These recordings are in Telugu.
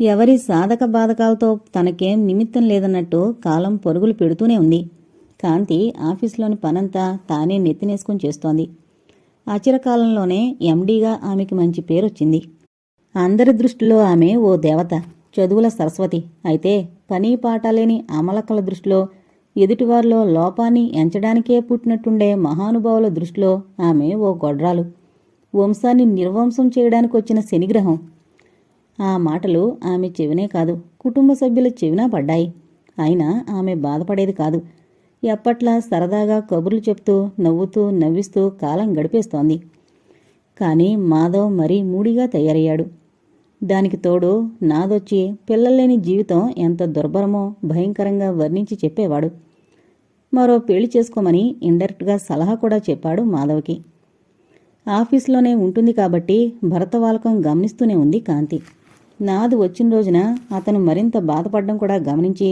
ఎవరి సాధక బాధకాలతో తనకేం నిమిత్తం లేదన్నట్టు కాలం పరుగులు పెడుతూనే ఉంది. కాంతి ఆఫీస్లోని పనంతా తానే నెత్తినేసుకుని చేస్తోంది. అచిరకాలంలోనే ఎండీగా ఆమెకి మంచి పేరొచ్చింది. అందరి దృష్టిలో ఆమె ఓ దేవత చదువుల సరస్వతి. అయితే పని పాట లేని అమలకల దృష్టిలో ఎదుటివారిలో లోపాన్ని ఎంచడానికే పుట్టినట్టుండే మహానుభావుల దృష్టిలో ఆమె ఓ గొడ్రాలు. వంశాన్ని నిర్వంశం చేయడానికి వచ్చిన శనిగ్రహం. ఆ మాటలు ఆమె చెవినే కాదు కుటుంబ సభ్యుల చెవినా పడ్డాయి. అయినా ఆమె బాధపడేది కాదు. ఎప్పట్లా సరదాగా కబుర్లు చెప్తూ నవ్వుతూ నవ్విస్తూ కాలం గడిపేస్తోంది. కానీ మాధవ్ మరీ మూడిగా తయారయ్యాడు. దానికి తోడు నాదొచ్చి పిల్లలేని జీవితం ఎంత దుర్భరమో భయంకరంగా వర్ణించి చెప్పేవాడు. మరో పెళ్ళి చేసుకోమని ఇండైరెక్ట్గా సలహా కూడా చెప్పాడు మాధవ్కి. ఆఫీస్లోనే ఉంటుంది కాబట్టి భరతవాలకం గమనిస్తూనే ఉంది కాంతి. నాదు వచ్చిన రోజున అతను మరింత బాధపడడం కూడా గమనించి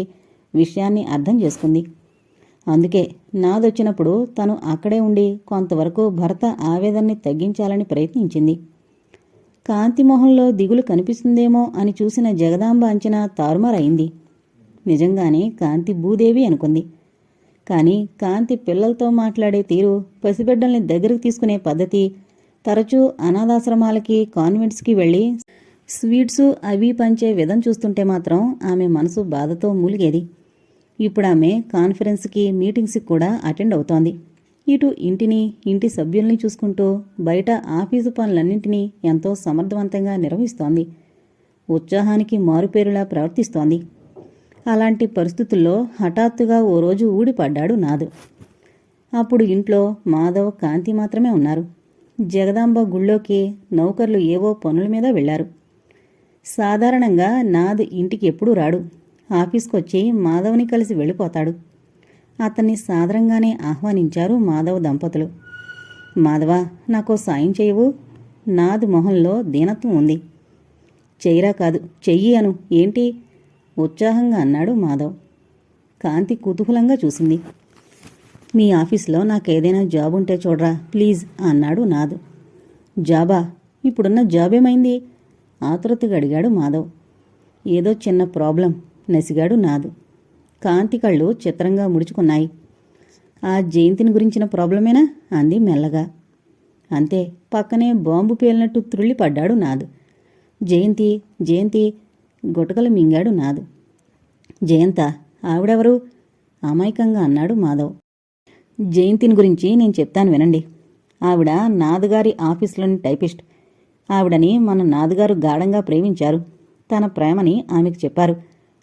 విషయాన్ని అర్థం చేసుకుంది. అందుకే నాదొచ్చినప్పుడు తను అక్కడే ఉండి కొంతవరకు భర్త ఆవేదనని తగ్గించాలని ప్రయత్నించింది. కాంతి మొహంలో దిగులు కనిపిస్తుందేమో అని చూసిన జగదాంబ అంచనా తారుమారైంది నిజంగానే కాంతి భూదేవి అనుకుంది. కానీ కాంతి పిల్లలతో మాట్లాడే తీరు పసిబిడ్డల్ని దగ్గరకు తీసుకునే పద్ధతి తరచూ అనాథాశ్రమాలకి కాన్వెంట్స్కి వెళ్ళి స్వీట్స్ అవి పంచే విధం చూస్తుంటే మాత్రం ఆమె మనసు బాధతో మూలిగేది. ఇప్పుడు ఆమె కాన్ఫరెన్స్కి మీటింగ్స్కి కూడా అటెండ్ అవుతోంది. ఇటు ఇంటిని ఇంటి సభ్యుల్ని చూసుకుంటూ బయట ఆఫీసు పనులన్నింటినీ ఎంతో సమర్థవంతంగా నిర్వహిస్తోంది. ఉత్సాహానికి మారుపేరులా ప్రవర్తిస్తోంది. అలాంటి పరిస్థితుల్లో హఠాత్తుగా ఓ రోజు ఊడిపడ్డాడు నాదు. అప్పుడు ఇంట్లో మాధవ్ కాంతి మాత్రమే ఉన్నారు. జగదాంబ గుళ్ళోకి నౌకర్లు ఏవో పనుల మీద వెళ్ళారు. సాధారణంగా నాద్ ఇంటికి ఎప్పుడూ రాడు. ఆఫీస్కి వచ్చి మాధవ్ని కలిసి వెళ్ళిపోతాడు. అతన్ని సాదరంగానే ఆహ్వానించారు మాధవ్ దంపతులు. మాధవ నాకో సాయం చేయవు. నాద్ మొహంలో దీనత్వం ఉంది. చెయ్యరా కాదు చెయ్యి అను. ఏంటి? ఉత్సాహంగా అన్నాడు మాధవ్. కాంతి కుతూహలంగా చూసింది. మీ ఆఫీస్లో నాకేదైనా జాబ్ ఉంటే చూడరా ప్లీజ్ అన్నాడు నాదు. జాబా? ఇప్పుడున్న జాబ్ ఏమైంది? ఆతురతగా అడిగాడు మాధవ్. ఏదో చిన్న ప్రాబ్లం నసిగాడు నాదు. కాంతి కళ్ళు చిత్రంగా ముడుచుకున్నాయి. ఆ జయంతిని గురించిన ప్రాబ్లమేనా? అంది మెల్లగా. అంతే పక్కనే బాంబు పేలినట్టు త్రుళ్ళిపడ్డాడు నాదు. జయంతి జయంతి గుటకలు మింగాడు నాదు. జయంత ఆవిడెవరు? అమాయకంగా అన్నాడు మాధవ్. జయంతిని గురించి నేను చెప్తాను వినండి. ఆవిడ నాదుగారి ఆఫీస్లోని టైపిస్ట్. ఆవిడని మన నాదుగారు గాఢంగా ప్రేమించారు. తన ప్రేమని ఆమెకు చెప్పారు.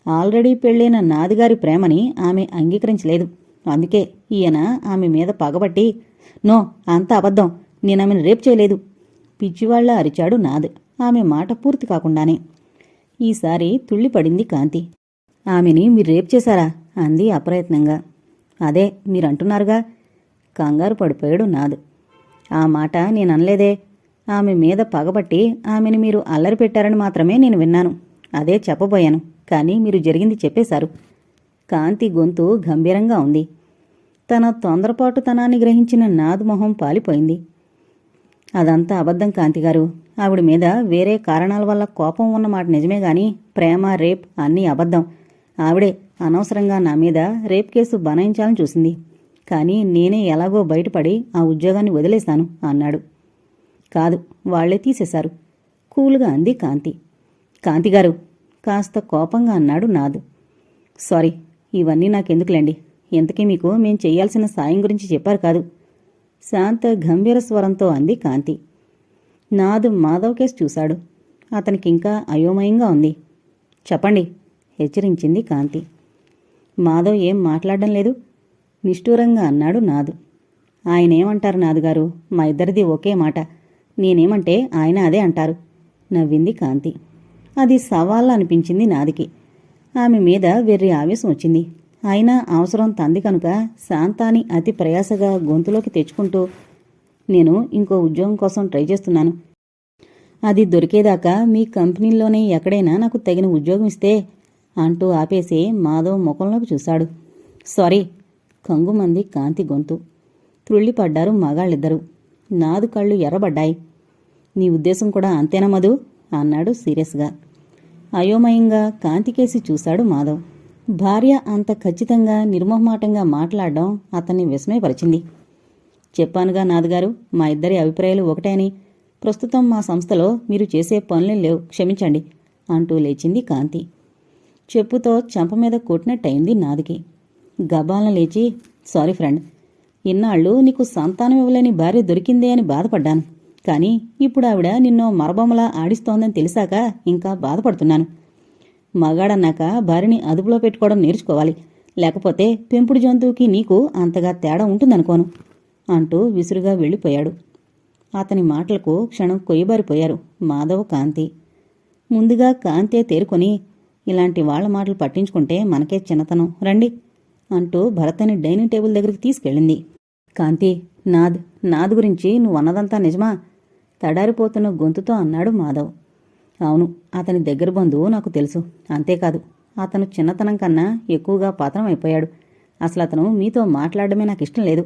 ఆల్రెడీ పెళ్ళైన నాదిగారి ప్రేమని ఆమె అంగీకరించలేదు. అందుకే ఈయన ఆమె మీద పగబట్టి నో అంత అబద్ధం. నేనామెను రేపు చేయలేదు. పిచ్చివాళ్ళ అరిచాడు నాద్. ఆమె మాట పూర్తి కాకుండానే. ఈసారి తుళ్ళిపడింది కాంతి. ఆమెని మీరు రేపు చేశారా? అంది అప్రయత్నంగా. అదే మీరంటున్నారుగా. కంగారు పడిపోయాడు నాద్. ఆ మాట నేను అనలేదే. ఆమె మీద పగబట్టి ఆమెను మీరు అల్లరి పెట్టారని మాత్రమే నేను విన్నాను. అదే చెప్పబోయాను. కానీ మీరు జరిగింది చెప్పేశారు. కాంతి గొంతు గంభీరంగా ఉంది. తన తొందరపాటుతనాన్ని గ్రహించిన నాద్ మొహం పాలిపోయింది. అదంతా అబద్ధం కాంతిగారు ఆవిడ మీద వేరే కారణాల వల్ల కోపం ఉన్నమాట నిజమే గాని ప్రేమ రేప్ అన్నీ అబద్ధం. ఆవిడే అనవసరంగా నా మీద రేప్ కేసు బనాయించాలని చూసింది. కానీ నేనే ఎలాగో బయటపడి ఆ ఉద్యోగాన్ని వదిలేశాను అన్నాడు. కాదు వాళ్ళే తీసేశారు. కూల్గా అంది కాంతి. కాంతిగారు కాస్త కోపంగా అన్నాడు నాదు. సారీ ఇవన్నీ నాకెందుకులేండి. ఇంతకీ మీకు మేం చేయాల్సిన సాయం గురించి చెప్పారు కాదు. శాంత గంభీర స్వరంతో అంది కాంతి. నాదు మాధవ్ కేసు చూశాడు. అతనికింకా అయోమయంగా ఉంది. చెప్పండి హెచ్చరించింది కాంతి. మాధవ్ ఏం మాట్లాడడం లేదు? నిష్ఠూరంగా అన్నాడు నాదు. ఆయనేమంటారు నాదుగారు మా ఇద్దరిది ఒకే మాట. నేనేమంటే ఆయన అదే అంటారు. నవ్వింది కాంతి. అది సవాళ్ళ అనిపించింది నాదికి. ఆమె మీద వెర్రి ఆవేశం వచ్చింది. అయినా అవసరం తంది కనుక శాంతాని అతి ప్రయాసగా గొంతులోకి తెచ్చుకుంటూ నేను ఇంకో ఉద్యోగం కోసం ట్రై చేస్తున్నాను. అది దొరికేదాకా మీ కంపెనీలోనే ఎక్కడైనా నాకు తగిన ఉద్యోగం ఇస్తే అంటూ ఆపేసి మాధవ్ ముఖంలోకి చూశాడు. సారీ కంగుమంది కాంతి గొంతు. త్రుళ్ళిపడ్డారు మగాళ్ళిద్దరూ. నాదు కళ్ళు ఎర్రబడ్డాయి. నీ ఉద్దేశం కూడా అంతేనా మధు? అన్నాడు సీరియస్గా. అయోమయంగా కాంతికేసి చూశాడు మాధవ్. భార్య అంత ఖచ్చితంగా నిర్మోహమాటంగా మాట్లాడడం అతన్ని విస్మయపరిచింది. చెప్పానుగా నాదుగారు మా ఇద్దరి అభిప్రాయాలు ఒకటే అని. ప్రస్తుతం మా సంస్థలో మీరు చేసే పనులు లేవు క్షమించండి అంటూ లేచింది కాంతి. చెప్పుతో చెంప మీద కొట్టినట్టయింది నాదికి. గబాలను లేచి సారీ ఫ్రెండ్ ఇన్నాళ్ళు నీకు సంతానం ఇవ్వలేని భార్య దొరికిందే అని బాధపడ్డాను. కానీ ఇప్పుడు ఆవిడ నిన్ను మరబొమ్మలా ఆడిస్తోందని తెలిసాక ఇంకా బాధపడుతున్నాను. మగాడన్నాక భార్యని అదుపులో పెట్టుకోవడం నేర్చుకోవాలి. లేకపోతే పెంపుడు జంతువుకి నీకు అంతగా తేడా ఉంటుందనుకోను అంటూ విసురుగా వెళ్ళిపోయాడు. అతని మాటలకు క్షణం కొయ్యబారిపోయారు మాధవ్ కాంతి. ముందుగా కాంతే తేరుకొని ఇలాంటి వాళ్ళ మాటలు పట్టించుకుంటే మనకే చిన్నతనం రండి అంటూ భరతని డైనింగ్ టేబుల్ దగ్గరికి తీసుకెళ్ళింది. కాంతి నాద్ నాద్ గురించి నువ్వు అన్నదంతా నిజమా? తడారిపోతున్న గొంతుతో అన్నాడు మాధవ్. అవును అతని దగ్గర బంధువు నాకు తెలుసు. అంతేకాదు అతను చిన్నతనం కన్నా ఎక్కువగా పాత్రం అయిపోయాడు. అసలు అతను మీతో మాట్లాడడమే నాకు ఇష్టం లేదు.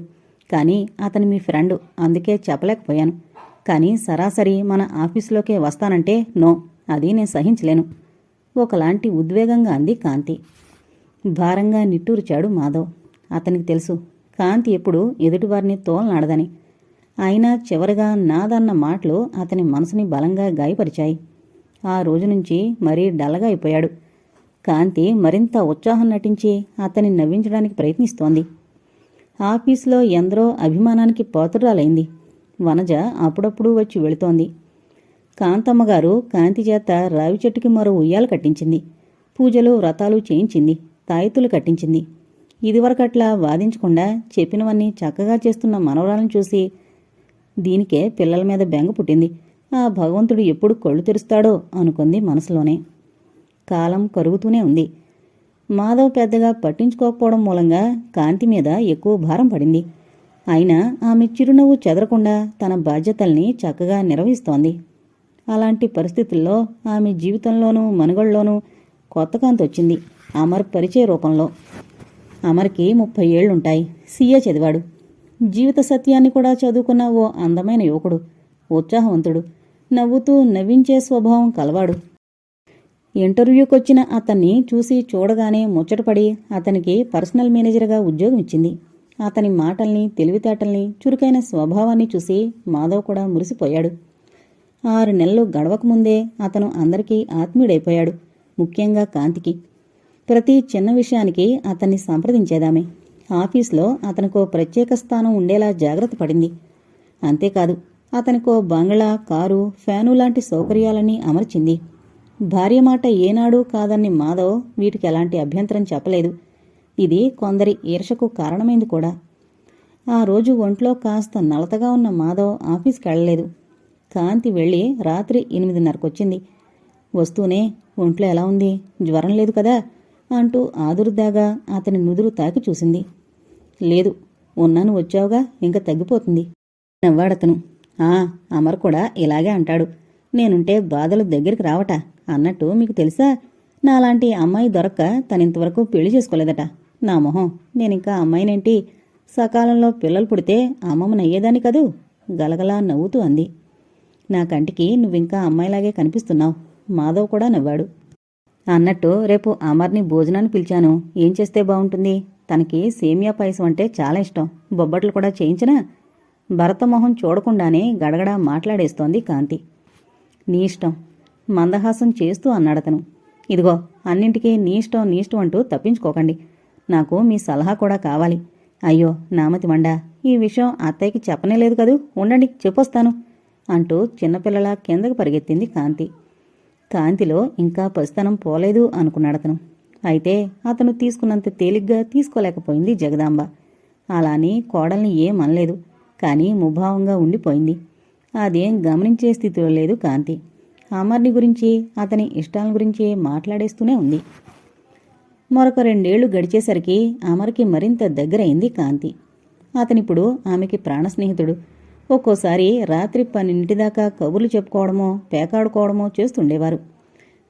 కానీ అతను మీ ఫ్రెండ్ అందుకే చెప్పలేకపోయాను. కానీ సరాసరి మన ఆఫీసులోకే వస్తానంటే నో అది నేను సహించలేను. ఒకలాంటి ఉద్వేగంగా అంది కాంతి. భారంగా నిట్టూర్చాడు మాధవ్. అతనికి తెలుసు కాంతి ఎప్పుడు ఎదుటివారిని తోలనాడదని. అయినా చివరగా నాదన్న మాటలు అతని మనసుని బలంగా గాయపరిచాయి. ఆ రోజు నుంచి మరీ డల్లగా అయిపోయాడు. కాంతి మరింత ఉత్సాహం నటించి అతన్ని నవ్వించడానికి ప్రయత్నిస్తోంది. ఆఫీసులో ఎందరో అభిమానానికి పోతురాలైంది వనజ అప్పుడప్పుడు వచ్చి వెళుతోంది. కాంతమ్మ గారు కాంతి చేత రావి చెట్టుకి మరో ఉయ్యాలు కట్టించింది. పూజలు వ్రతాలు చేయించింది. తాయితులు కట్టించింది. ఇదివరకట్లా వాదించకుండా చెప్పినవన్నీ చక్కగా చేస్తున్న మనవరాలను చూసి దీనికే పిల్లల మీద బెంగ పుట్టింది. ఆ భగవంతుడు ఎప్పుడు కళ్ళు తెరుస్తాడో అనుకుంది మనసులోనే. కాలం కరుగుతూనే ఉంది. మాధవ్ పెద్దగా పట్టించుకోకపోవడం మూలంగా కాంతి మీద ఎక్కువ భారం పడింది. అయినా ఆమె చిరునవ్వు చెదరకుండా తన బాధ్యతల్ని చక్కగా నిర్వహిస్తోంది. అలాంటి పరిస్థితుల్లో ఆమె జీవితంలోనూ మనుగడలోనూ కొత్త కాంతి వచ్చింది. అమర్ పరిచయ రూపంలో. అమర్కి ముప్పై ఏళ్ళుంటాయి. సీఏ చదివాడు. జీవిత సత్యాన్ని కూడా చదువుకున్న ఓ అందమైన యువకుడు. ఉత్సాహవంతుడు. నవ్వుతూ నవ్వించే స్వభావం కలవాడు. ఇంటర్వ్యూకొచ్చిన అతన్ని చూసి చూడగానే ముచ్చటపడి అతనికి పర్సనల్ మేనేజర్గా ఉద్యోగం ఇచ్చింది. అతని మాటల్ని తెలివితేటల్ని చురుకైన స్వభావాన్ని చూసి మాధవ్ కూడా మురిసిపోయాడు. ఆరు నెలలు గడవకముందే అతను అందరికీ ఆత్మీయుడైపోయాడు. ముఖ్యంగా కాంతికి. ప్రతి చిన్న విషయానికి అతన్ని సంప్రదించేదామె. ఆఫీస్లో అతనికో ప్రత్యేక స్థానం ఉండేలా జాగ్రత్త పడింది. అంతేకాదు అతనికో బంగ్లా కారు ఫ్యాను లాంటి సౌకర్యాలన్నీ అమర్చింది. భార్య మాట ఏనాడూ కాదని మాధవ్ వీటికి ఎలాంటి అభ్యంతరం చెప్పలేదు. ఇది కొందరి ఈర్షకు కారణమైంది కూడా. ఆ రోజు ఒంట్లో కాస్త నలతగా ఉన్న మాధవ్ ఆఫీస్కి వెళ్ళలేదు. కాంతి వెళ్ళి రాత్రి ఎనిమిదిన్నరకొచ్చింది. వస్తూనే ఒంట్లో ఎలా ఉంది? జ్వరం లేదు కదా? అంటూ ఆదురుదాగా అతని నుదురు తాకి చూసింది. లేదు ఉన్నాను వచ్చావుగా ఇంకా తగ్గిపోతుంది. నవ్వాడతను. ఆ అమర్ కూడా ఇలాగే అంటాడు. నేనుంటే బాధలు దగ్గరికి రావట అన్నట్టు మీకు తెలుసా? నాలాంటి అమ్మాయి దొరక్క తనింతవరకు పెళ్ళి చేసుకోలేదట. నా మొహం నేనింకా అమ్మాయినేంటి? సకాలంలో పిల్లలు పుడితే అమ్మమ్మనయ్యేదాన్ని కదూ? గలగలా నవ్వుతూ అంది. నా కంటికి నువ్వింకా అమ్మాయిలాగే కనిపిస్తున్నావు. మాధవ్ కూడా నవ్వాడు. అన్నట్టు రేపు అమర్ని భోజనాన్ని పిలిచాను. ఏం చేస్తే బాగుంటుంది? తనకి సేమియా పాయసం అంటే చాలా ఇష్టం. బొబ్బట్లు కూడా చేయించినా? భరతమోహం చూడకుండానే గడగడా మాట్లాడేస్తోంది కాంతి. నీ ఇష్టం. మందహాసం చేస్తూ అన్నాడతను. ఇదిగో అన్నింటికీ నీ ఇష్టం నీ ఇష్టం అంటూ తప్పించుకోకండి. నాకు మీ సలహా కూడా కావాలి. అయ్యో నామతి మండా ఈ విషయం అత్తయ్యకి చెప్పనే లేదు కదూ? ఉండండి చెప్పొస్తాను అంటూ చిన్నపిల్లలా కిందకు పరిగెత్తింది కాంతి. కాంతిలో ఇంకా పసితనం పోలేదు అనుకున్నాడు అతను. అయితే అతను తీసుకున్నంత తేలిగ్గా తీసుకోలేకపోయింది జగదాంబ. అలాని కోడల్ని ఏం అనలేదు కానీ ముభావంగా ఉండిపోయింది. అదేం గమనించే స్థితిలో లేదు కాంతి. అమర్ని గురించి అతని ఇష్టాల గురించి మాట్లాడేస్తూనే ఉంది. మరొక రెండేళ్ళు గడిచేసరికి అమర్కి మరింత దగ్గరైంది కాంతి. అతనిప్పుడు ఆమెకి ప్రాణ స్నేహితుడు ఒక్కోసారి రాత్రి పన్నెండింటి దాకా కబుర్లు చెప్పుకోవడమో పేకాడుకోవడమో చేస్తుండేవారు.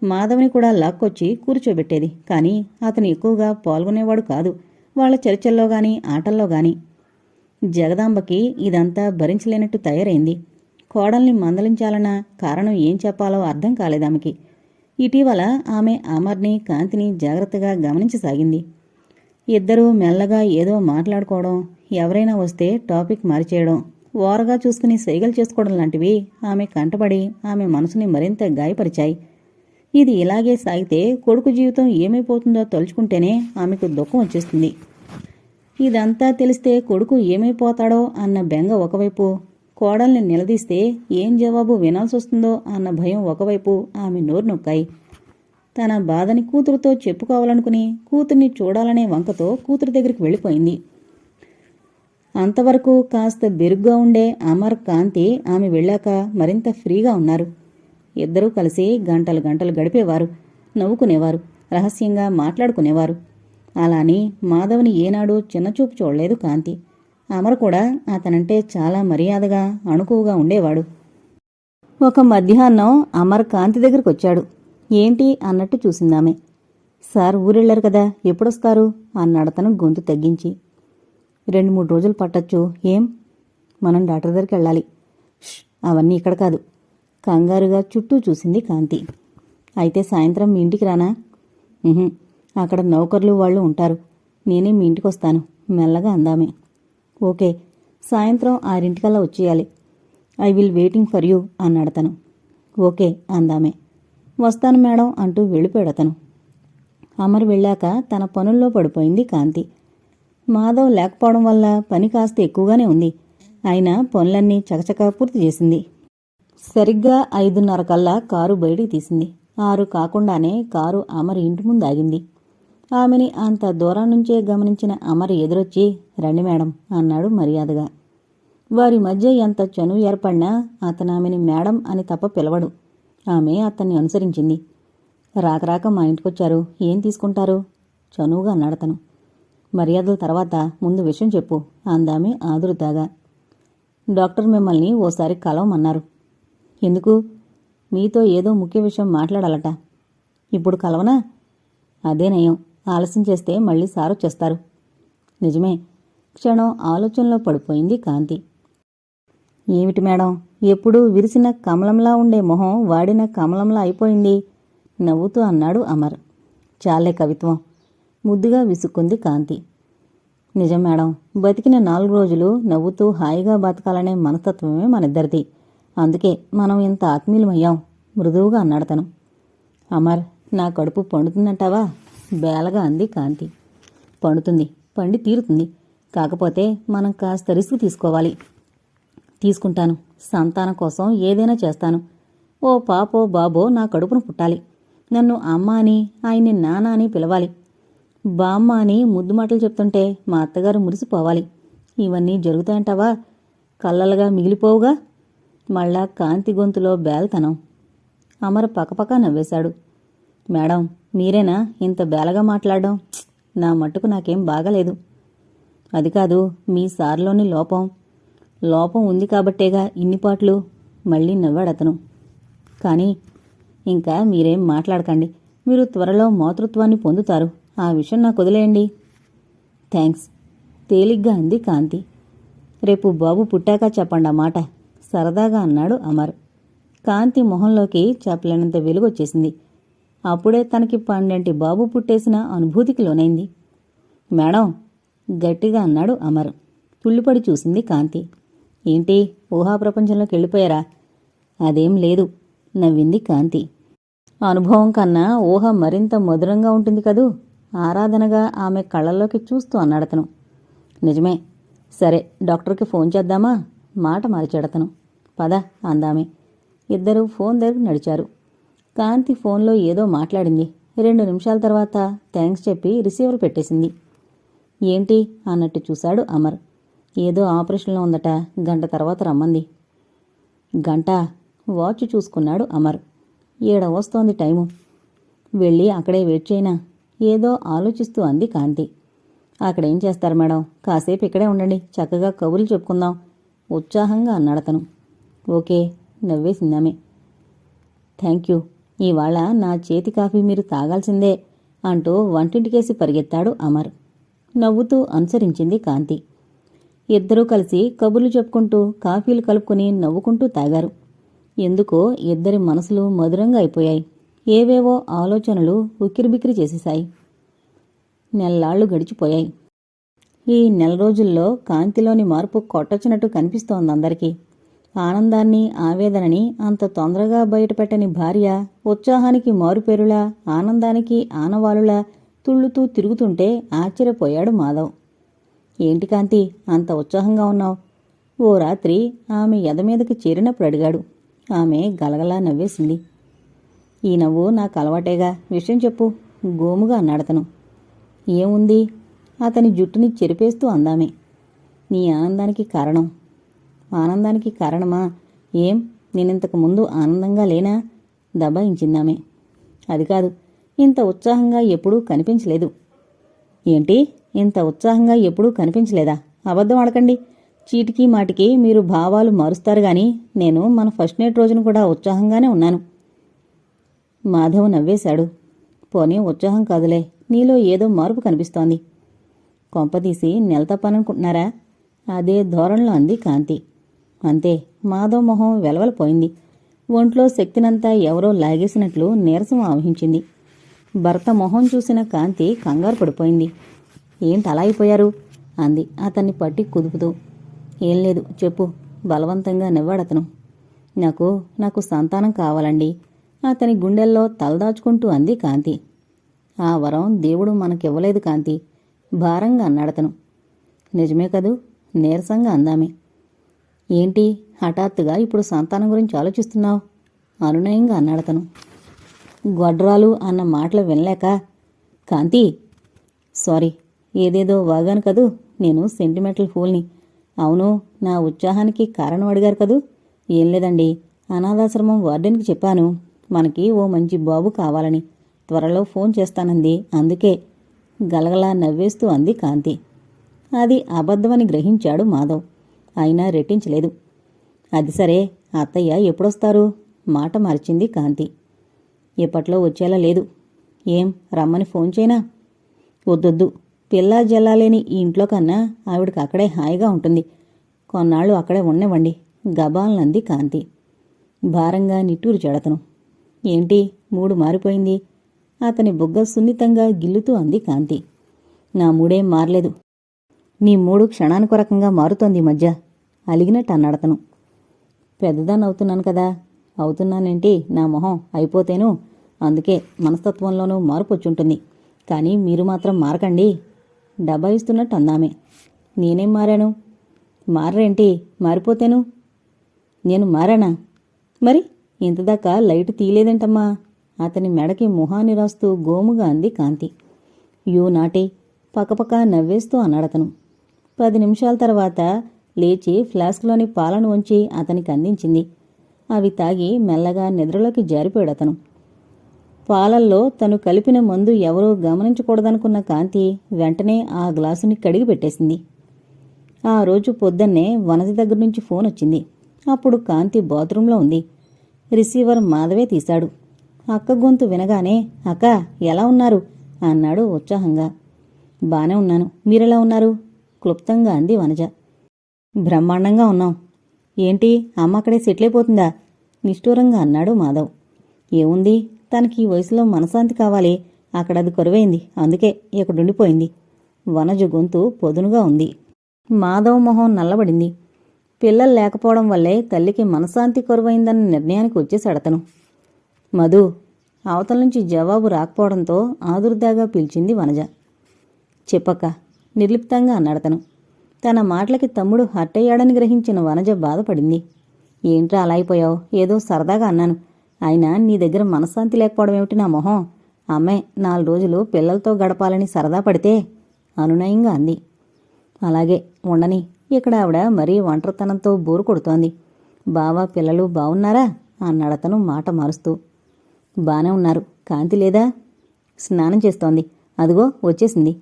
మాధవ్ని కూడా లాక్కొచ్చి కూర్చోబెట్టేది. కానీ అతను ఎక్కువగా పాల్గొనేవాడు కాదు. వాళ్ళ చర్చల్లో గాని ఆటల్లో గాని. జగదాంబకి ఇదంతా భరించలేనట్టు తయారైంది. కోడల్ని మందలించాలన్న కారణం ఏం చెప్పాలో అర్థం కాలేదామెకి. ఇటీవల ఆమె అమర్ని కాంతిని జాగ్రత్తగా గమనించసాగింది. ఇద్దరూ మెల్లగా ఏదో మాట్లాడుకోవడం ఎవరైనా వస్తే టాపిక్ మార్చేయడం ఓరగా చూసుకుని సైగలు చేసుకోవడం లాంటివి ఆమె కంటపడి ఆమె మనసుని మరింత గాయపరిచాయి. ఇది ఇలాగే సాగితే కొడుకు జీవితం ఏమైపోతుందో తలుచుకుంటేనే ఆమెకు దుఃఖం వచ్చేస్తుంది. ఇదంతా తెలిస్తే కొడుకు ఏమైపోతాడో అన్న బెంగ ఒకవైపు కోడల్ని నిలదీస్తే ఏం జవాబు వినాల్సి వస్తుందో అన్న భయం ఒకవైపు ఆమె నోరు నొక్కాయి. తన బాధని కూతురుతో చెప్పుకోవాలనుకుని కూతుర్ని చూడాలనే వంకతో కూతురు దగ్గరికి వెళ్ళిపోయింది. అంతవరకు కాస్త బెరుగ్గా ఉండే అమర్ కాంతి ఆమె వెళ్ళాక మరింత ఫ్రీగా ఉన్నారు. ఇద్దరూ కలిసి గంటలు గంటలు గడిపేవారు నవ్వుకునేవారు రహస్యంగా మాట్లాడుకునేవారు. అలాని మాధవ్ని ఏనాడు చిన్నచూపు చూడలేదు కాంతి. అమర్ కూడా అతనంటే చాలా మర్యాదగా అణుకువగా ఉండేవాడు. ఒక మధ్యాహ్నం అమర్ కాంతి దగ్గరికి వచ్చాడు ఏంటి అన్నట్టు చూసిందామె. సార్ ఊరెళ్ళారు కదా ఎప్పుడొస్తారు? అన్నాడతను గొంతు తగ్గించి. రెండు మూడు రోజులు పట్టొచ్చు. ఏం? మనం డాక్టర్ దగ్గరికి వెళ్ళాలి. ష్, అవన్నీ ఇక్కడ కాదు. కంగారుగా చుట్టూ చూసింది కాంతి. అయితే సాయంత్రం మీ ఇంటికి రానా? అక్కడ నౌకర్లు వాళ్ళు ఉంటారు. నేనే మీ ఇంటికి వస్తాను. మెల్లగా అందామే. ఓకే సాయంత్రం ఆరింటికల్లా వచ్చేయాలి. I will waiting for you అన్నాడతను ఓకే అందామే. వస్తాను మేడం అంటూ వెళ్ళిపోయాడు అతను. అమర్ వెళ్ళాక తన పనుల్లో పడిపోయింది కాంతి. మాధవ్ లేకపోవడం వల్ల పని కాస్త ఎక్కువగానే ఉంది. అయినా పనులన్నీ చకచకా పూర్తి చేసింది. సరిగ్గా ఐదున్నర కల్లా కారు బయటికి తీసింది. ఆరు కాకుండానే కారు అమర్ ఇంటి ముందు ఆగింది. ఆమెని అంత దూరం నుంచే గమనించిన అమర్ ఎదురొచ్చి రండి మేడం అన్నాడు మర్యాదగా. వారి మధ్య ఎంత చనువు ఏర్పడినా అతను ఆమెని మేడం అని తప్ప పిలవడు. ఆమె అతన్ని అనుసరించింది. రాకరాక మా ఇంటికొచ్చారు. ఏం తీసుకుంటారు? చనువుగా అన్నాడతను. మర్యాదల తర్వాత ముందు విషయం చెప్పు అందామె ఆదురుతాగా డాక్టర్ మిమ్మల్ని ఓసారి కలవమన్నారు. ఎందుకు? మీతో ఏదో ముఖ్య విషయం మాట్లాడాలట. ఇప్పుడు కలవనా? అదే నయం. ఆలస్యం చేస్తే మళ్ళీ సారొచ్చేస్తారు నిజమే. క్షణం ఆలోచనలో పడిపోయింది కాంతి. ఏమిటి మేడం? ఎప్పుడూ విరిసిన కమలంలా ఉండే మొహం వాడిన కమలంలా అయిపోయింది. నవ్వుతూ అన్నాడు అమర్. చాలే కవిత్వం. ముద్దుగా విసుక్కుంది కాంతి. నిజం మేడం బతికిన నాలుగు రోజులు నవ్వుతూ హాయిగా బతకాలనే మనస్తత్వమే మనిద్దరిది. అందుకే మనం ఇంత ఆత్మీయులమయ్యాం మృదువుగా అన్నాడు తను. అమర్ నా కడుపు పండుతుందంటావా? బేలగా అంది కాంతి. పండుతుంది పండి తీరుతుంది. కాకపోతే మనం కాస్త రిస్క్ తీసుకోవాలి. తీసుకుంటాను సంతానం కోసం ఏదైనా చేస్తాను. ఓ పాపో బాబో నా కడుపును పుట్టాలి. నన్ను అమ్మ అని ఆయన్ని నాన్న అని పిలవాలి. బామ్మ అని ముద్దు మాటలు చెప్తుంటే మా అత్తగారు మురిసిపోవాలి. ఇవన్నీ జరుగుతాయంటావా? కళ్ళలుగా మిగిలిపోవుగా? మళ్ళా కాంతి గొంతులో బేల్తనం. అమర్ పకపక నవ్వేశాడు. మేడం మీరేనా ఇంత బేలగా మాట్లాడడం? నా మట్టుకు నాకేం బాగాలేదు. అది కాదు మీ సార్లోని లోపం. లోపం ఉంది కాబట్టేగా ఇన్ని పాటలు. మళ్ళీ నవ్వాడతను. కానీ ఇంకా మీరేం మాట్లాడకండి. మీరు త్వరలో మాతృత్వాన్ని పొందుతారు. ఆ విషయం నాకు వదిలేయండి. థ్యాంక్స్ తేలిగ్గా అంది కాంతి. రేపు బాబు పుట్టాక చెప్పండి మాట. సరదాగా అన్నాడు అమర్. కాంతి మొహంలోకి చెప్పలేనంత వెలుగొచ్చేసింది. అప్పుడే తనకి పండంటి బాబు పుట్టేసిన అనుభూతికి లోనైంది. మేడం గట్టిగా అన్నాడు అమర్. తుళ్ళిపడి చూసింది కాంతి. ఏంటి ఊహా ప్రపంచంలోకి వెళ్ళిపోయారా? అదేం లేదు నవ్వింది కాంతి. అనుభవం కన్నా ఊహ మరింత మధురంగా ఉంటుంది కదూ? ఆరాధనగా ఆమె కళ్ళల్లోకి చూస్తూ అన్నాడతను నిజమే. సరే డాక్టర్కి ఫోన్ చేద్దామా? మాట మార్చాడతను పద అందామె. ఇద్దరూ ఫోన్ దగ్గర నడిచారు. కాంతి ఫోన్లో ఏదో మాట్లాడింది. రెండు నిమిషాల తర్వాత థ్యాంక్స్ చెప్పి రిసీవర్ పెట్టేసింది. ఏంటి? అన్నట్టు చూశాడు అమర్. ఏదో ఆపరేషన్లో ఉందట. గంట తర్వాత రమ్మంది. గంట? వాచ్ చూసుకున్నాడు అమర్. ఏడ వస్తోంది టైము? వెళ్ళి అక్కడే వెయిట్ చేయనా? ఏదో ఆలోచిస్తూ అంది కాంతి. అక్కడేం చేస్తారు మేడం? కాసేపు ఇక్కడే ఉండండి. చక్కగా కబుర్లు చెప్పుకుందాం. ఉత్సాహంగా అన్నాడతను ఓకే నవ్వేసిందామె. Thank you. ఇవాళ నా చేతి కాఫీ మీరు తాగాల్సిందే అంటూ వంటింటికేసి పరిగెత్తాడు అమర్. నవ్వుతూ అనుసరించింది కాంతి. ఇద్దరూ కలిసి కబుర్లు చెప్పుకుంటూ కాఫీలు కలుపుకుని నవ్వుకుంటూ తాగారు. ఎందుకో ఇద్దరి మనసులు మధురంగా అయిపోయాయి. ఏవేవో ఆలోచనలు ఉక్కిరిబిక్కిరి చేసేశాయి. నెల్లాళ్ళు గడిచిపోయాయి. ఈ నెల రోజుల్లో కాంతిలోని మార్పు కొట్టొచ్చినట్టు కనిపిస్తోంది అందరికీ. ఆనందాన్ని ఆవేదనని అంత తొందరగా బయటపెట్టని భార్య ఉత్సాహానికి మారుపేరులా ఆనందానికి ఆనవాలులా తుళ్ళుతూ తిరుగుతుంటే ఆశ్చర్యపోయాడు మాధవ్. ఏంటి కాంతి అంత ఉత్సాహంగా ఉన్నావు? ఓ రాత్రి ఆమె ఎదమీదకి చేరినప్పుడు అడిగాడు. ఆమె గలగలా నవ్వేసింది. ఈ నవ్వు నాకు అలవాటేగా. విషయం చెప్పు. గోముగా అన్నాడతను. ఏముంది? అతని జుట్టుని చెరిపేస్తూ అందామే. నీ ఆనందానికి కారణం. ఆనందానికి కారణమా? ఏం? నేనింతకు ముందు ఆనందంగా లేనా? దబాయించిందామే. అది కాదు. ఇంత ఉత్సాహంగా ఎప్పుడూ కనిపించలేదు. ఏంటి? ఇంత ఉత్సాహంగా ఎప్పుడూ కనిపించలేదా? అబద్ధం ఆడకండి. చీటికి మాటికి మీరు భావాలు మారుస్తారు గాని నేను మన ఫస్ట్ నైట్ రోజున కూడా ఉత్సాహంగానే ఉన్నాను. మాధవ్ నవ్వేశాడు. పోనీ ఉత్సాహం కాదులే నీలో ఏదో మార్పు కనిపిస్తోంది. కొంపదీసి నెలతప్పననుకుంటున్నారా అదే ధోరణిలో అంది కాంతి. అంతే మాధవ్ మొహం వెలవలపోయింది. ఒంట్లో శక్తినంతా ఎవరో లాగేసినట్లు నీరసం ఆవహించింది. భర్త మొహం చూసిన కాంతి కంగారు పడిపోయింది. ఏంటి అలా అయిపోయారు? అంది. అతన్ని పట్టి కుదుపుతూ. ఏం లేదు చెప్పు బలవంతంగా నవ్వాడతను. నాకు నాకు సంతానం కావాలండి. అతని గుండెల్లో తలదాచుకుంటూ అంది కాంతి. ఆ వరం దేవుడు మనకివ్వలేదు కాంతి. భారంగా అన్నాడతను. నిజమే కదూ? నీరసంగా అందామే. ఏంటి? హఠాత్తుగా ఇప్పుడు సంతానం గురించి ఆలోచిస్తున్నావు? అనునయంగా అన్నాడతను. గొడ్రాలు అన్న మాటలు వినలేక కాంతి! సారీ ఏదేదో వాగాను కదూ? నేను సెంటిమెంటల్ ఫూల్ని. అవును నా ఉత్సాహానికి కారణం అడిగారు కదూ? ఏం లేదండి. అనాథాశ్రమం వార్డెన్కి చెప్పాను. మనకి ఓ మంచి బాబు కావాలని. త్వరలో ఫోన్ చేస్తానంది. అందుకే గలగలా నవ్వేస్తూ అంది కాంతి. అది అబద్ధమని గ్రహించాడు మాధవ్. అయినా రెట్టించలేదు. అది సరే అత్తయ్య ఎప్పుడొస్తారు? మాట మార్చింది కాంతి. ఎప్పట్లో వచ్చేలా లేదు. ఏం రమ్మని ఫోన్ చేయనా? వద్దొద్దు. పిల్లా జల్లాలేని ఈ ఇంట్లో కన్నా ఆవిడకి అక్కడే హాయిగా ఉంటుంది. కొన్నాళ్ళు అక్కడే ఉన్నవండి గబాలనంది కాంతి. భారంగా నిట్టూరు చెడతను ఏంటి? మూడు మారిపోయింది. అతని బుగ్గ సున్నితంగా గిల్లుతూ అంది కాంతి. నా మూడేం మారలేదు. నీ మూడు క్షణానికి రకంగా మారుతోంది ఈ మధ్య. అలిగినట్టు అన్నాడతను. పెద్దదాన్నవుతున్నాను కదా. అవుతున్నానేంటి? నా మొహం అయిపోతేను. అందుకే మనస్తత్వంలోనూ మార్పు వచ్చుంటుంది. కానీ మీరు మాత్రం మారకండి. డబ్బా ఇస్తున్నట్టు అందామే. నేనేం మారాను? మారరేంటి? మారిపోతేను? నేను మారానా? మరి? ఇంతదాకా లైట్ తీయలేదంటమ్మా. అతని మెడకి మొహాన్ని రాస్తూ గోముగా అంది కాంతి. యూ నాటి పక్కపక్క నవ్వేస్తూ అన్నాడతను. పది నిమిషాల తర్వాత లేచి ఫ్లాస్క్లోని పాలను ఉంచి అతనికి అందించింది. అవి తాగి మెల్లగా నిద్రలోకి జారిపోయాడతను. పాలల్లో తను కలిపిన మందు ఎవరూ గమనించకూడదనుకున్న కాంతి వెంటనే ఆ గ్లాసుని కడిగి పెట్టేసింది. ఆ రోజు పొద్దున్నే వనజ దగ్గర నుంచి ఫోన్ వచ్చింది. అప్పుడు కాంతి బాత్రూంలో ఉంది. రిసీవర్ మాధవే తీశాడు. అక్క గొంతు వినగానే అక్క ఎలా ఉన్నారు? అన్నాడు ఉత్సాహంగా. బానే ఉన్నాను. మీరెలా ఉన్నారు? క్లుప్తంగా అంది వనజ. బ్రహ్మాండంగా ఉన్నాం. ఏంటి అమ్మ అక్కడే సెటిల్ అయిపోతుందా? నిష్ఠూరంగా అన్నాడు మాధవ్. ఏముంది తనకి ఈ వయసులో మనశాంతి కావాలి. అక్కడ అది కొరవైంది. అందుకే ఇక్కడుండిపోయింది. వనజ గొంతు పొదునుగా ఉంది. మాధవ్ మొహం నల్లబడింది. పిల్లలు లేకపోవడం వల్లే తల్లికి మనశాంతి కొరవైందన్న నిర్ణయానికి వచ్చేసాడతను మధు అవతల నుంచి జవాబు రాకపోవడంతో ఆదుర్దాగా పిలిచింది వనజ. చెప్పక్క నిర్లిప్తంగా అన్నాడతను తన మాటలకి తమ్ముడు హట్టయ్యాడని గ్రహించిన వనజ బాధపడింది. ఏంట్రా అలా అయిపోయావు? ఏదో సరదాగా అన్నాను. అయినా నీ దగ్గర మనశ్శాంతి లేకపోవడం ఏమిటి నా మొహం? అమ్మాయి నాలుగు రోజులు పిల్లలతో గడపాలని సరదా పడితే అనునయంగా అంది. అలాగే ఉండని. ఇక్కడ ఆవిడ మరీ ఒంటరితనంతో బోరు కొడుతోంది. బావా పిల్లలు బావున్నారా? అన్నాడతను మాట మారుస్తూ. బానే ఉన్నారు. కాంతి లేదా? స్నానం చేస్తోంది. అదిగో వచ్చేసింది.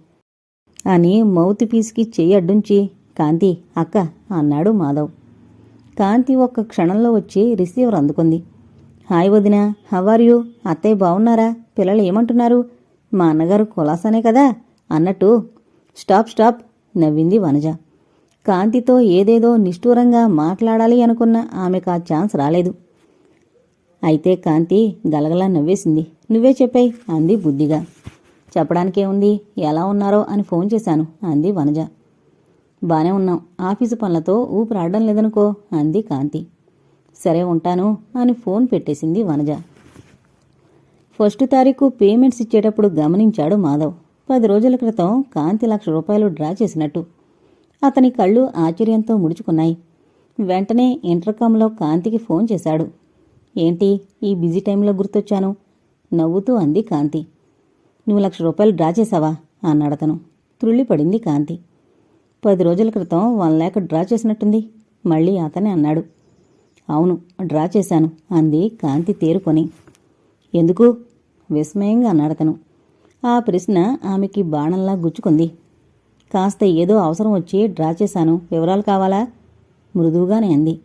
అని మౌత్ పీస్కి చెయ్యి అడ్డుంచి కాంతి అక్క అన్నాడు మాధవ్. కాంతి ఒక్క క్షణంలో వచ్చి రిసీవర్ అందుకుంది. హాయ్ వదినా హవార్ యూ? అత్తయ్య బావున్నారా? పిల్లలు ఏమంటున్నారు? మా అన్నగారు కులాసానే కదా? అన్నట్టు స్టాప్ స్టాప్ నవ్వింది వనజ. కాంతితో ఏదేదో నిష్ఠూరంగా మాట్లాడాలి అనుకున్న ఆమెకు ఆ ఛాన్స్ రాలేదు. అయితే కాంతి గలగలా నవ్వేసింది. నువ్వే చెప్పాయి అంది బుద్ధిగా. చెప్పడానికేముంది? ఎలా ఉన్నారో అని ఫోన్ చేశాను అంది వనజ. బానే ఉన్నాం. ఆఫీసు పనులతో ఊపిరాడడం లేదనుకో అంది కాంతి. సరే ఉంటాను అని ఫోన్ పెట్టేసింది వనజ. ఫస్ట్ తారీఖు పేమెంట్స్ ఇచ్చేటప్పుడు గమనించాడు మాధవ్. పది రోజుల క్రితం కాంతి లక్ష రూపాయలు డ్రా చేసినట్టు. అతని కళ్ళు ఆశ్చర్యంతో ముడుచుకున్నాయి. వెంటనే ఇంటర్కామ్లో కాంతికి ఫోన్ చేశాడు. ఏంటి ఈ బిజీ టైంలో గుర్తొచ్చాను. నవ్వుతూ అంది కాంతి. నువ్వు లక్ష రూపాయలు డ్రా చేశావా? అన్నాడు అతను. త్రుళ్ళిపడింది కాంతి. పది రోజుల క్రితం వన్ ల్యాక్ డ్రా చేసినట్టుంది మళ్ళీ అతనే అన్నాడు. అవును డ్రా చేశాను అంది కాంతి తేరుకొని. ఎందుకు? విస్మయంగా అన్నాడతను ఆ ప్రశ్న ఆమెకి బాణంలా గుచ్చుకుంది. కాస్త ఏదో అవసరం వచ్చి డ్రా చేశాను. వివరాలు కావాలా? మృదువుగానే అంది.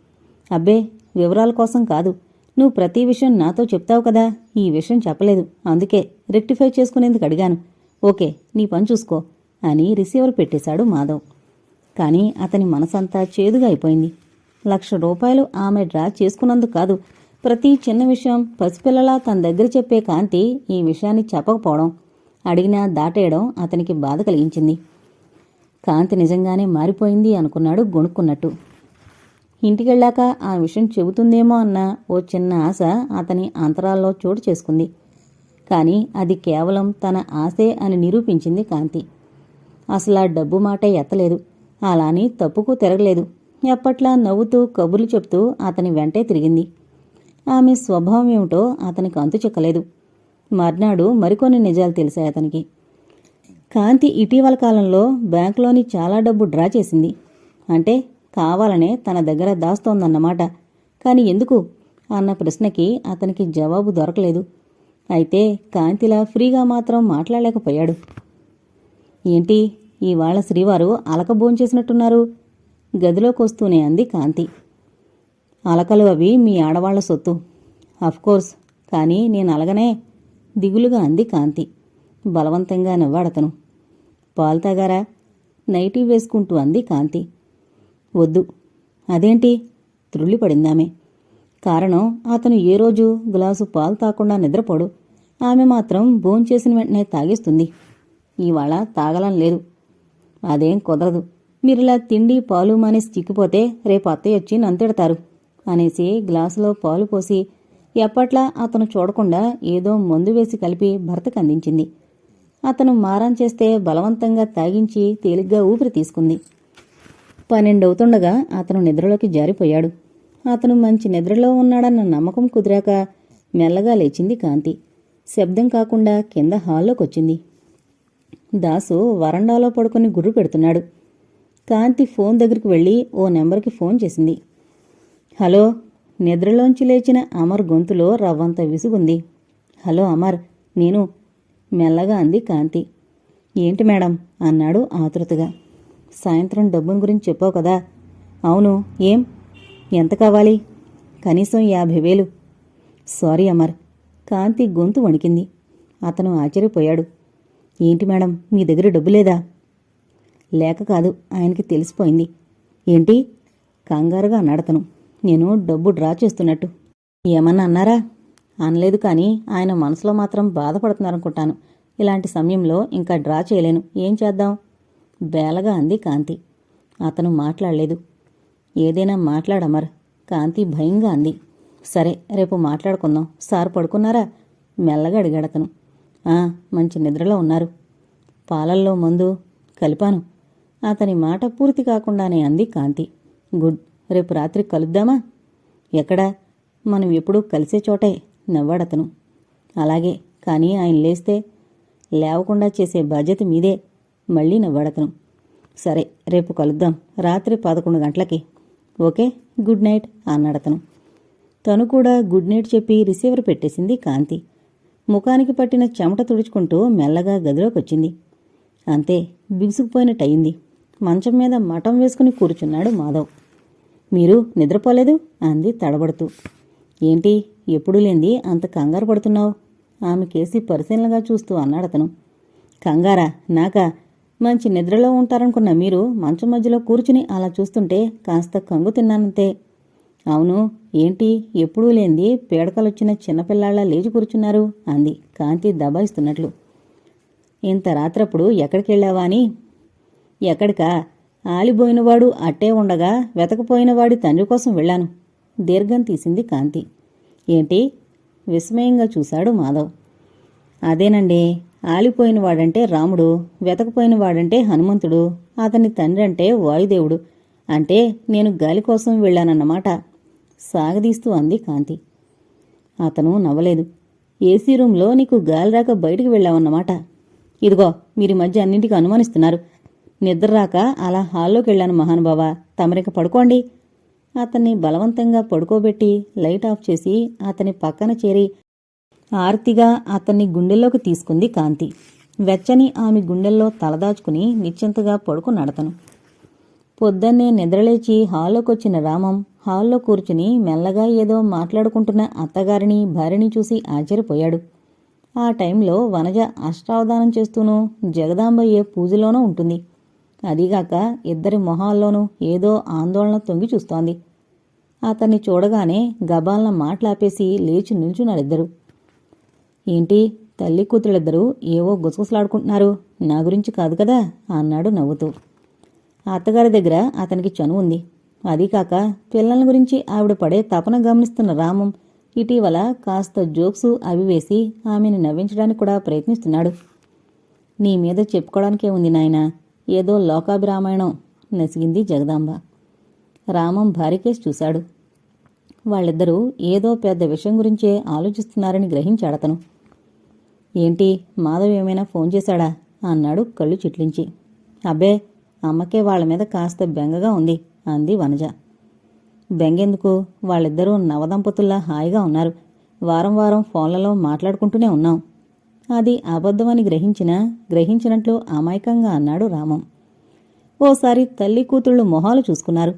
అబ్బే వివరాల కోసం కాదు. నువ్వు ప్రతి విషయం నాతో చెప్తావు కదా? ఈ విషయం చెప్పలేదు. అందుకే రెక్టిఫై చేసుకునేందుకు అడిగాను. ఓకే నీ పని చూసుకో అని రిసీవర్ పెట్టేశాడు మాధవ్. కానీ అతని మనసంతా చేదుగా అయిపోయింది. లక్ష రూపాయలు ఆమె డ్రా చేసుకున్నందుకు కాదు. ప్రతి చిన్న విషయం పసిపిల్లలా తన దగ్గర చెప్పే కాంతి ఈ విషయాన్ని చెప్పకపోవడం అడిగినా దాటేయడం అతనికి బాధ కలిగించింది. కాంతి నిజంగానే మారిపోయింది అనుకున్నాడు గొణుక్కున్నట్టు. ఇంటికెళ్ళాక ఆ విషయం చెబుతుందేమో అన్న ఓ చిన్న ఆశ అతని అంతరాల్లో చోటు చేసుకుంది. కానీ అది కేవలం తన ఆశే అని నిరూపించింది కాంతి. అసలు ఆ డబ్బు మాట ఎత్తలేదు. అలాని తప్పుకు తిరగలేదు. ఎప్పట్లా నవ్వుతూ కబుర్లు చెప్తూ అతని వెంటే తిరిగింది. ఆమె స్వభావం ఏమిటో అతనికి అంతు చిక్కలేదు మర్నాడు మరికొన్ని నిజాలు తెలిసాయి అతనికి. కాంతి ఇటీవల కాలంలో బ్యాంకులోని చాలా డబ్బు డ్రా చేసింది. అంటే కావాలనే తన దగ్గర దాస్తోందన్నమాట. కాని ఎందుకు? అన్న ప్రశ్నకి అతనికి జవాబు దొరకలేదు. అయితే కాంతిలా ఫ్రీగా మాత్రం మాట్లాడలేకపోయాడు. ఏంటి? ఇవాళ శ్రీవారు అలక భోంచేసినట్టున్నారు. గదిలోకి వస్తూనే అంది కాంతి. అలకలు అవి మీ ఆడవాళ్ళ సొత్తు. అఫ్కోర్స్ కానీ నేను అలగనే దిగులుగా అంది కాంతి. బలవంతంగా నవ్వాడతను పాలు తాగారా? నైటీ వేసుకుంటూ అంది కాంతి. వద్దు. అదేంటి? త్రుళ్ళిపడిందామె. కారణం అతను ఏ రోజు గ్లాసు పాలు తాకుండా నిద్రపోడు. ఆమె మాత్రం భోంచేసిన వెంటనే తాగేస్తుంది. ఇవాళ తాగలం లేదు. అదేం కుదరదు. మీరిలా తిండి పాలు మానేసి చిక్కిపోతే రేపు అత్తయ్య వచ్చి నంతెడతారు అనేసి గ్లాసులో పాలు పోసి ఎప్పట్లా అతను చూడకుండా ఏదో మందు వేసి కలిపి భర్తకు అందించింది. అతను మారం చేస్తే బలవంతంగా తాగించి తేలిగ్గా ఊపిరి తీసుకుంది. పన్నెండవుతుండగా అతను నిద్రలోకి జారిపోయాడు. అతను మంచి నిద్రలో ఉన్నాడన్న నమ్మకం కుదిరాక మెల్లగా లేచింది కాంతి. శబ్దం కాకుండా కింద హాల్లోకొచ్చింది. దాసు వరండాలో పడుకొని గుర్రు పెడుతున్నాడు. కాంతి ఫోన్ దగ్గరికి వెళ్ళి ఓ నెంబర్కి ఫోన్ చేసింది. హలో నిద్రలోంచి లేచిన అమర్ గొంతులో రవ్వంత విసుగుంది. హలో అమర్ నేను మెల్లగా అంది కాంతి. ఏంటి మేడం? అన్నాడు ఆతృతగా. సాయంత్రం డబ్బుని గురించి చెప్పావు కదా. అవును. ఏం? ఎంత కావాలి? కనీసం యాభై వేలు. సారీ అమర్. కాంతి గొంతు వణికింది. అతను ఆశ్చర్యపోయాడు. ఏంటి మేడం? మీ దగ్గర డబ్బు లేదా? లేక కాదు. ఆయనకి తెలిసిపోయింది. ఏంటి? కంగారుగా అన్నాడతను. నేను డబ్బు డ్రా చేస్తున్నట్టు. ఏమన్నా అన్నారా? అనలేదు కానీ ఆయన మనసులో మాత్రం బాధపడుతున్నారనుకుంటాను. ఇలాంటి సమయంలో ఇంకా డ్రా చేయలేను. ఏం చేద్దాం? బేలగా అంది కాంతి. అతను మాట్లాడలేదు. ఏదైనా మాట్లాడమర్. కాంతి భయంగా అంది. సరే రేపు మాట్లాడుకుందాం. సార్ పడుకున్నారా? మెల్లగా అడిగాడతను ఆ మంచి నిద్రలో ఉన్నారు. పాలల్లో మందు కలిపాను. అతని మాట పూర్తి కాకుండానే అంది కాంతి. గుడ్ రేపు రాత్రి కలుద్దామా? ఎక్కడా? మనం ఎప్పుడూ కలిసే చోటే. నవ్వాడతను. అలాగే కానీ ఆయన లేస్తే లేవకుండా చేసే బాధ్యత మీదే మళ్ళీ నవ్వాడతను. సరే రేపు కలుద్దాం. రాత్రి పదకొండు గంటలకి. ఓకే గుడ్ నైట్ అన్నాడతను. తను కూడా గుడ్ నైట్ చెప్పి రిసీవర్ పెట్టేసింది కాంతి. ముఖానికి పట్టిన చెమట తుడుచుకుంటూ మెల్లగా గదిలోకి వచ్చింది అంతే బిగుసుకుపోయినట్టయింది. మంచం మీద మఠం వేసుకుని కూర్చున్నాడు మాధవ్. మీరు నిద్రపోలేదు? అంది తడబడుతూ. ఏంటి ఎప్పుడు లేంది? అంత కంగారు పడుతున్నావు? ఆమె కేసి పరిశీలనగా చూస్తూ అన్నాడతను కంగారా? నాకా? మంచి నిద్రలో ఉంటారనుకున్న మీరు మంచం మధ్యలో కూర్చుని అలా చూస్తుంటే కాస్త కంగు తిన్నానంతే. అవును ఏంటి? ఎప్పుడూ లేంది? పేడకలొచ్చిన చిన్నపిల్లాళ్ళ లేచి కూర్చున్నారు అంది కాంతి దబాయిస్తున్నట్లు. ఇంత రాత్రప్పుడు ఎక్కడికెళ్ళావా అని? ఎక్కడికా? ఆలిపోయినవాడు అట్టే ఉండగా వెతకపోయినవాడి తండ్రి కోసం వెళ్ళాను. దీర్ఘం తీసింది కాంతి. ఏంటి? విస్మయంగా చూశాడు మాధవ్. అదేనండి ఆలిపోయిన వాడంటే రాముడు వెతకపోయిన వాడంటే హనుమంతుడు అతని తండ్రి అంటే వాయుదేవుడు. అంటే నేను గాలి కోసం వెళ్ళానన్నమాట. సాగదీస్తూ అంది కాంతి. అతను నవ్వలేదు. ఏసీ రూంలో నీకు గాలి రాక బయటికి వెళ్ళావన్నమాట. ఇదిగో మీరు మధ్య అన్నింటికి అనుమానిస్తున్నారు. నిద్ర రాక అలా హాల్లోకి వెళ్ళాను మహానుభావ. తమరిక పడుకోండి. అతన్ని బలవంతంగా పడుకోబెట్టి లైట్ ఆఫ్ చేసి అతని పక్కన చేరి ఆర్తిగా అతన్ని గుండెల్లోకి తీసుకుంది కాంతి. వెచ్చని ఆమె గుండెల్లో తలదాచుకుని నిశ్చింతగా పడుకున్నాడతను పొద్దున్నే నిద్రలేచి హాల్లోకొచ్చిన రామం హాల్లో కూర్చుని మెల్లగా ఏదో మాట్లాడుకుంటున్న అత్తగారిని భార్యని చూసి ఆశ్చర్యపోయాడు. ఆ టైంలో వనజ అష్టావధానం చేస్తూనూ జగదాంబ ఏ పూజలోనూ ఉంటుంది. అదీగాక ఇద్దరి మొహాల్లోనూ ఏదో ఆందోళన తొంగి చూస్తోంది. అతన్ని చూడగానే గబాలన మాట్లాపేసి లేచి నిల్చున్నారిద్దరు. ఏంటి తల్లి కూతురిద్దరూ ఏవో గుసగుసలాడుకుంటున్నారు. నా గురించి కాదు కదా? అన్నాడు నవ్వుతూ. అత్తగారి దగ్గర అతనికి చనువు ఉంది. అదీకాక పిల్లల గురించి ఆవిడ పడే తపన గమనిస్తున్న రామం ఇటీవల కాస్త జోక్స్ అవి వేసి ఆమెను నవ్వించడానికి కూడా ప్రయత్నిస్తున్నాడు. నీ మీద చెప్పుకోవడానికే ఉంది నాయనా. ఏదో లోకాభిరామాయణం నసిగింది జగదాంబ. రామం భార్యకేసి చూశాడు. వాళ్ళిద్దరూ ఏదో పెద్ద విషయం గురించే ఆలోచిస్తున్నారని గ్రహించాడతను ఏంటి మాధవ్ ఏమైనా ఫోన్ చేశాడా? అన్నాడు కళ్ళు చిట్లించి. అబ్బే అమ్మకే వాళ్ళ మీద కాస్త బెంగగా ఉంది అంది వనజ. బెంగెందుకు? వాళ్ళిద్దరూ నవదంపతుల్లా హాయిగా ఉన్నారు. వారం వారం ఫోన్లలో మాట్లాడుకుంటూనే ఉన్నాం. అది అబద్ధమని గ్రహించినా గ్రహించినట్లు అమాయకంగా అన్నాడు రామం. ఓసారి తల్లి కూతుళ్ళు మొహాలు చూసుకున్నారు.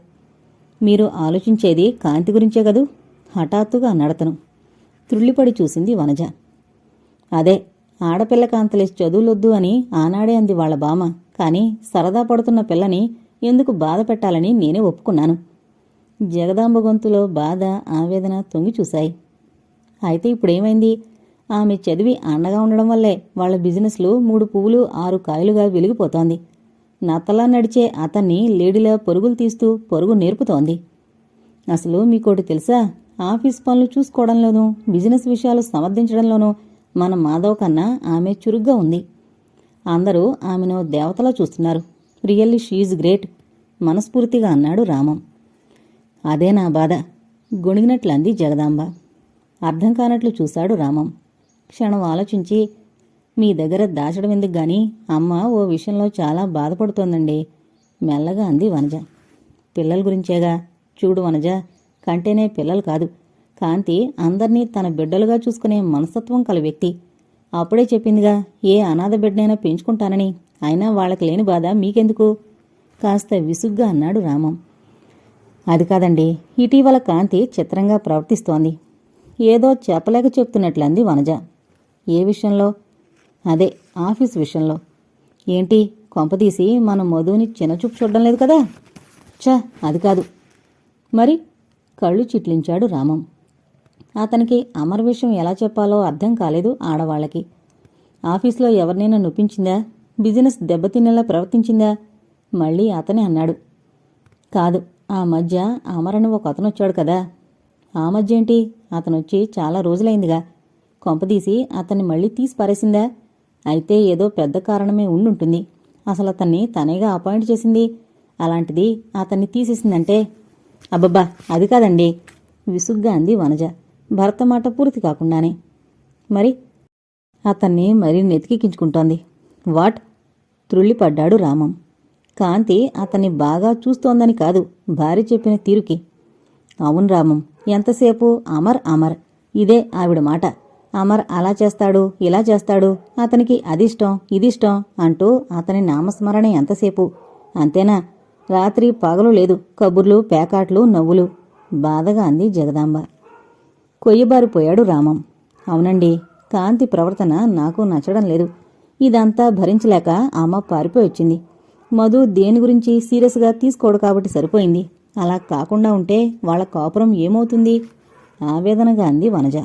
మీరు ఆలోచించేది కాంతి గురించే కదూ? హఠాత్తుగా అన్నాడతను త్రుళ్ళిపడి చూసింది వనజ. అదే ఆడపిల్ల కాంతలేసి చదువులొద్దు అని ఆనాడే అంది వాళ్ళ బామ కానీ సరదా పడుతున్న పిల్లని ఎందుకు బాధ పెట్టాలని నేనే ఒప్పుకున్నాను. జగదాంబ గొంతులో బాధ ఆవేదన తొంగి చూశాయి అయితే ఇప్పుడేమైంది? ఆమె చదివి అండగా ఉండడం వల్లే వాళ్ళ బిజినెస్లు మూడు పువ్వులు ఆరు కాయలుగా వెలిగిపోతోంది. నత్తలా నడిచే అతన్ని లేడీలా పరుగులు తీస్తూ పరుగు నేర్పుతోంది. అసలు మీకోటి తెలుసా? ఆఫీస్ పనులు చూసుకోవడంలోనూ బిజినెస్ విషయాలు సమర్థించడంలోనూ మన మాధవ్ కన్నా ఆమె చురుగ్గా ఉంది. అందరూ ఆమెను దేవతలా చూస్తున్నారు. రియల్లీ షీఈ్ గ్రేట్ మనస్ఫూర్తిగా అన్నాడు రామం. అదే నా బాధ గొణిగినట్లు అంది జగదాంబ. అర్థం కానట్లు చూశాడు రామం. క్షణం ఆలోచించి మీ దగ్గర దాచడం ఎందుకు గాని? అమ్మ ఓ విషయంలో చాలా బాధపడుతోందండి మెల్లగా అంది వనజ. పిల్లల గురించేగా? చూడు వనజ కంటేనే పిల్లలు కాదు. కాంతి అందర్నీ తన బిడ్డలుగా చూసుకునే మనస్తత్వం కల వ్యక్తి. అప్పుడే చెప్పిందిగా ఏ అనాథ బిడ్డనైనా పెంచుకుంటానని. అయినా వాళ్ళకి లేని బాధ మీకెందుకు? కాస్త విసుగ్గా అన్నాడు రామం. అది కాదండి. ఇటీవల కాంతి చిత్రంగా ప్రవర్తిస్తోంది. ఏదో చెప్పలేక చెప్తున్నట్లు అంది వనజ. ఏ విషయంలో? అదే ఆఫీస్ విషయంలో. ఏంటి? కొంపదీసి మన మధుని చిన్నచూపు చూడడం లేదు కదా? ఛ అది కాదు. మరి కళ్ళు చిట్లించాడు రామం. అతనికి అమర్ విషయం ఎలా చెప్పాలో అర్థం కాలేదు ఆడవాళ్ళకి. ఆఫీస్లో ఎవరినైనా నొప్పించిందా? బిజినెస్ దెబ్బతినేలా ప్రవర్తించిందా? మళ్ళీ అతనే అన్నాడు. కాదు ఆ మధ్య అమరని ఒక అతను వచ్చాడు కదా. ఆ మధ్య ఏంటి? అతనొచ్చి చాలా రోజులైందిగా. కొంపదీసి అతన్ని మళ్ళీ తీసి పారేసిందా? అయితే ఏదో పెద్ద కారణమే ఉండుంటుంది. అసలు అతన్ని తనేగా అపాయింట్ చేసింది? అలాంటిది అతన్ని తీసేసిందంటే? అబ్బబ్బా అది కాదండి. విసుగ్గా అంది వనజ. భర్త మాట పూర్తి కాకుండానే. మరి? అతన్ని మరీ నెతికించుకుంటోంది. వాట్? త్రుళ్ళిపడ్డాడు రామం. కాంతి అతన్ని బాగా చూస్తోందని కాదు భార్య చెప్పిన తీరుకి. అవును రామం ఎంతసేపు? అమర్ అమర్. ఇదే ఆవిడ మాట. అమర్ అలా చేస్తాడు ఇలా చేస్తాడు అతనికి అదిష్టం ఇదిష్టం అంటూ అతని నామస్మరణ ఎంతసేపు అంతేనా? రాత్రి పగలు లేదు కబుర్లు పేకాట్లు నవ్వులు. బాధగా అంది జగదాంబ. కొయ్యబారిపోయాడు రామం. అవునండి కాంతి ప్రవర్తన నాకు నచ్చడం లేదు. ఇదంతా భరించలేక అమ్మ పారిపోయి వచ్చింది. మధు దేని గురించి సీరియస్గా తీసుకోడు కాబట్టి సరిపోయింది. అలా కాకుండా ఉంటే వాళ్ళ కాపురం ఏమవుతుంది? ఆవేదనగా అంది వనజ.